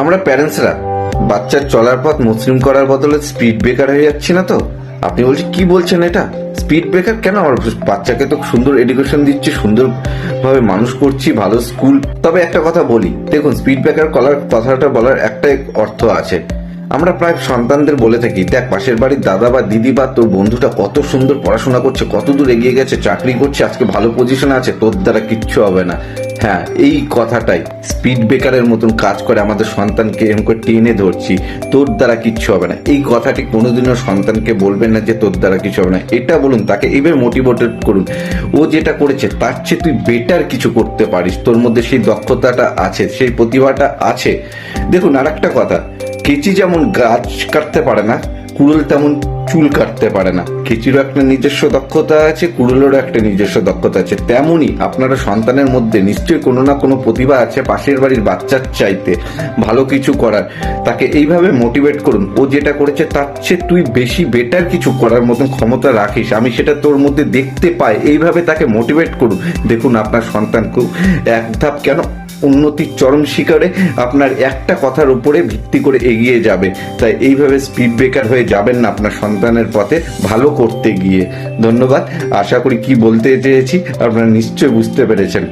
আমরা প্যারেন্টসরা, বাচ্চার চলার পথ মুসলিম করার বদলে স্পিড ব্রেকার হয়ে যাচ্ছি না তো? আপনি বলছেন কি বলছেন এটা? স্পিড ব্রেকার কেন? আমার বাচ্চাকে তো সুন্দর এডুকেশন দিচ্ছি সুন্দর ভাবে মানুষ করছি, ভালো স্কুল তবে একটা কথা বলি, দেখুন স্পিড ব্রেকার কলার কথাটা বলার একটাই অর্থ আছে। আমরা প্রায় সন্তানদের বলে থাকি, দেখ, পাশের বাড়ির দাদা বা দিদি বা তোর বন্ধুটা কত সুন্দর পড়াশোনা করছে, কত দূর এগিয়ে গেছে, চাকরি করছে, আজকে ভালো পজিশনে আছে, তোর দ্বারা কিচ্ছু হবে না। হ্যাঁ এই কথাটাই। স্পিড ব্রেকারের মতন কাজ করে আমাদের সন্তানকে এরকম করে টেনে ধরছি, তোর দ্বারা কিচ্ছু হবে না। এই কথাটি কোনোদিনও সন্তানকে বলবেন না যে তোর দ্বারা কিছু হবে না। এটা বলুন, তাকে এবার মোটিভেটেড করুন। ও যেটা করেছে, তার চেয়ে তুই বেটার কিছু করতে পারিস। তোর মধ্যে সেই দক্ষতাটা আছে, সেই প্রতিভাটা আছে। দেখুন আর একটা কথা। কেচি যেমন গাছ কাটতে পারে না, কুড়ুল তেমন চুল কাটতে পারে না। কেচিরও একটা নিজস্ব দক্ষতা আছে, কুড়ুলেরও একটা নিজস্ব দক্ষতা আছে। তেমনই আপনারা সন্তানের মধ্যে নিশ্চয়ই কোনো না কোনো প্রতিভা আছে পাশের বাড়ির বাচ্চার চাইতে, ভালো কিছু করার। তাকে এইভাবে মোটিভেট করুন। ও যেটা করেছে তার চেয়ে তুই বেশি বেটার কিছু করার মতন ক্ষমতা রাখিস। আমি সেটা তোর মধ্যে দেখতে পাই। এইভাবে তাকে মোটিভেট করুন। দেখুন আপনার সন্তানকেও এক ধাপ কেন উন্নতির চরম শিকারে আপনার একটা কথার উপরে ভিত্তি করে এগিয়ে যাবে। তাই এইভাবে স্পিড ব্রেকার হয়ে যাবেন না আপনার সন্তানের পথে ভালো করতে গিয়ে। ধন্যবাদ। আশা করি কি বলতে চেয়েছি আপনারা নিশ্চয়ই বুঝতে পেরেছেন।